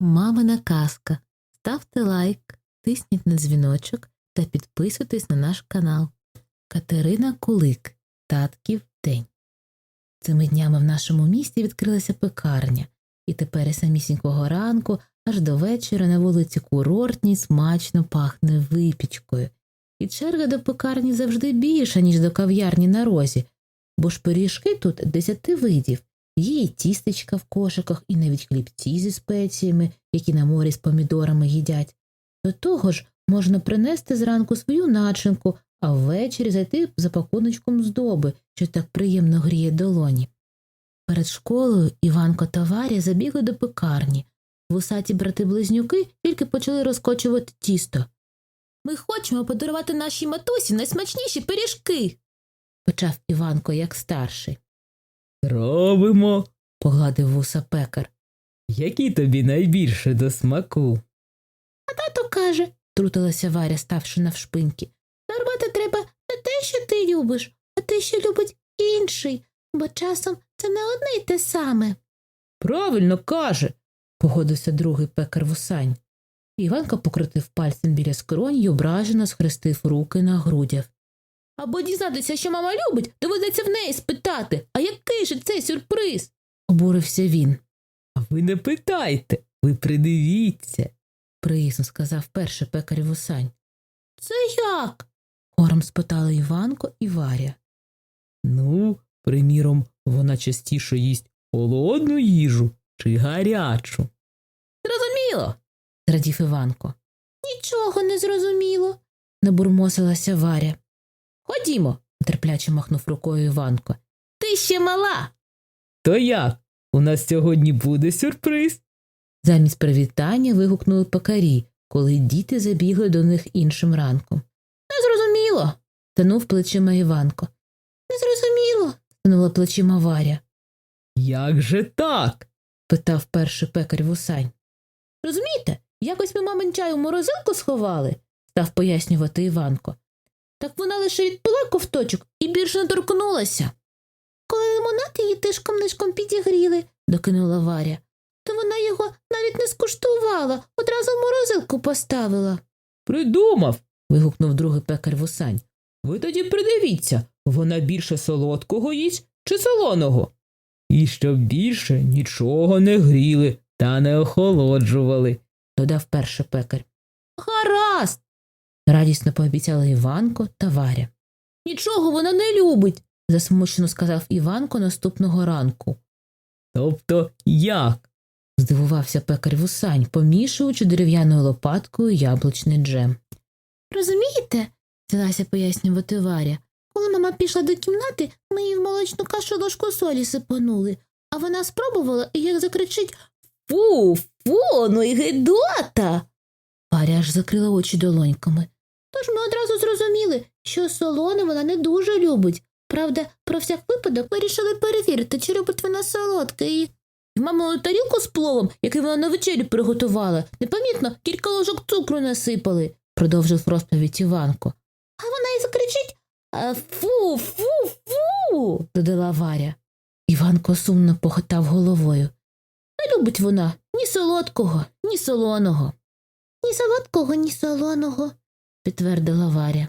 Мамина казка. Ставте лайк, тисніть на дзвіночок та підписуйтесь на наш канал. Катерина Кулик. Татків день. Цими днями в нашому місті відкрилася пекарня, і тепер із самісінького ранку аж до вечора на вулиці Курортній смачно пахне випічкою. І черга до пекарні завжди більша, ніж до кав'ярні на розі, бо ж пиріжки тут десяти видів. Є і тістечка в кошиках, і навіть хлібці зі спеціями, які на морі з помідорами їдять. До того ж, можна принести зранку свою начинку, а ввечері зайти за пакуночком здоби, що так приємно гріє долоні. Перед школою Іванко та Варя забігли до пекарні. Вусаті брати-близнюки тільки почали розкочувати тісто. Ми хочемо подарувати нашій матусі найсмачніші пиріжки, почав Іванко як старший. Робимо. Погладив вуса пекар. Які тобі найбільше до смаку? А Тато каже, трутилася Варя, ставши навшпиньки. Дарувати треба не те, що ти любиш, а те, що любить інший, бо часом це не одне й те саме. Правильно каже, погодився другий пекар вусань. Іванка покрутив пальцем біля скронь і ображено схрестив руки на грудях. Або дізнатися, що мама любить, доведеться в неї спитати, а який же цей сюрприз? обурився він. А ви не питайте, ви придивіться. приязно сказав перший пекар вусань. Це як? хором спитали Іванко і Варя. Ну, приміром, вона частіше їсть холодну їжу чи гарячу. Зрозуміло, зрадів Іванко. Нічого не зрозуміло, набурмосилася Варя. Ходімо, нетерпляче махнув рукою Іванко. Ти ще мала. То як? У нас сьогодні буде сюрприз. Замість привітання вигукнули пекарі, коли діти забігли до них іншим ранком. Незрозуміло, тянув плечима Іванко. Незрозуміло, тянула плечима Варя. Як же так? питав перший пекар вусань. Розумієте, якось ми мамин чай у морозилку сховали, став пояснювати Іванко. Так вона лише відпила ковточок і більше не торкнулася. Коли лимонад її тишком нишком підігріли, докинула Варя, то вона його навіть не скуштувала, одразу в морозилку поставила. Придумав. вигукнув другий пекар вусань. Ви тоді придивіться, вона більше солодкого їсть чи солоного? І щоб більше нічого не гріли та не охолоджували. додав перший пекар. Гаразд. Радісно пообіцяли Іванко та Варя. Нічого вона не любить, засмучено сказав Іванко наступного ранку. Тобто як? здивувався пекар вусань, помішуючи дерев'яною лопаткою яблучний джем. Розумієте, взялася пояснювати Варя. Коли мама пішла до кімнати, ми їй в молочну кашу ложку солі сипанули, а вона спробувала і як закричить Фу, фу, ну і гидота. Варя аж закрила очі долоньками. Тож ми одразу зрозуміли, що солоне вона не дуже любить. Правда, про всяк випадок вирішили перевірити, чи любить вона солодке і. Мамину тарілку з пловом, який вона на вечерю приготувала, непомітно кілька ложок цукру насипали, продовжив розповідь Іванко. А вона і закричить Фу, фу, фу. додала Варя. Іванко сумно похитав головою. Не любить вона ні солодкого, ні солоного. Ні солодкого, ні солоного, підтвердила Варя.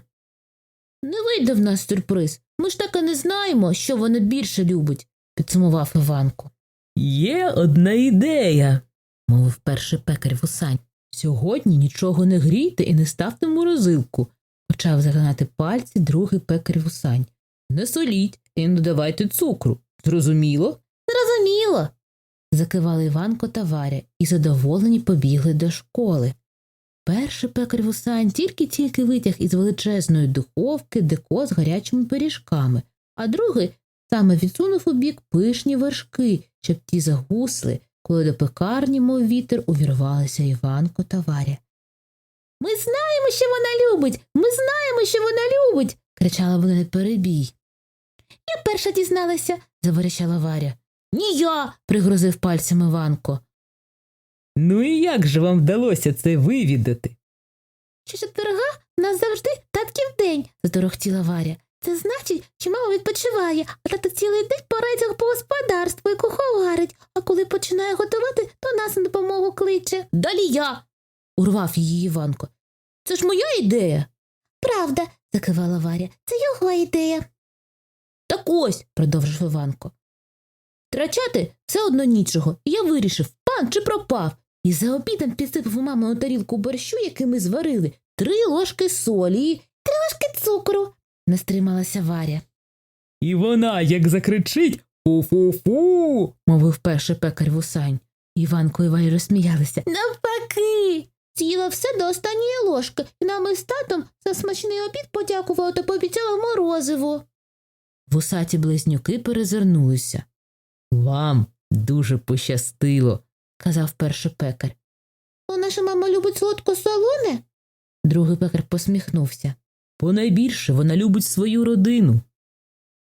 Не вийде в нас сюрприз. Ми ж так і не знаємо, що вона більше любить, підсумував Іванко. Є одна ідея. мовив перший пекар вусань. Сьогодні нічого не грійте і не ставте в морозилку, почав загинати пальці другий пекар вусань. Не соліть і не додавайте цукру. Зрозуміло? Зрозуміло. закивали Іванко та Варя і задоволені побігли до школи. Перший пекар вусань тільки-тільки витяг із величезної духовки деко з гарячими пиріжками, а другий саме відсунув у бік пишні вершки, щоб ті загусли, коли до пекарні, мов вітер, увірвалися Іванко та Варя. Ми знаємо, що вона любить. Ми знаємо, що вона любить. кричала вона перебій. Я перша дізналася, заверещала Варя. Ні я. пригрозив пальцем Іванко. Ну і як же вам вдалося це вивідати? Що четверга в нас завжди татків день, заторохтіла Варя. Це значить, що мама відпочиває, а тато цілий день порається по господарству і куховарить, а коли починає готувати, то нас на допомогу кличе. Далі я. урвав її Іванко. Це ж моя ідея. Правда, закивала Варя, це його ідея. Так ось, продовжив Іванко. Втрачати все одно нічого, і я вирішив, пан чи пропав. І за обідом підсипав у мамину тарілку борщу, який ми зварили, три ложки солі і три ложки цукру, не стрималася Варя. І вона, як закричить фу-фу-фу. мовив перший пекар вусань. Іванко і Варя розсміялися. Навпаки. З'їла все до останньої ложки, і нам із татом за смачний обід подякувала та пообіцяла морозиво. Вусаті близнюки перезирнулися. Вам дуже пощастило. Казав перший пекар. «То наша мама любить солодко солоне? Другий пекар посміхнувся. Понайбільше вона любить свою родину.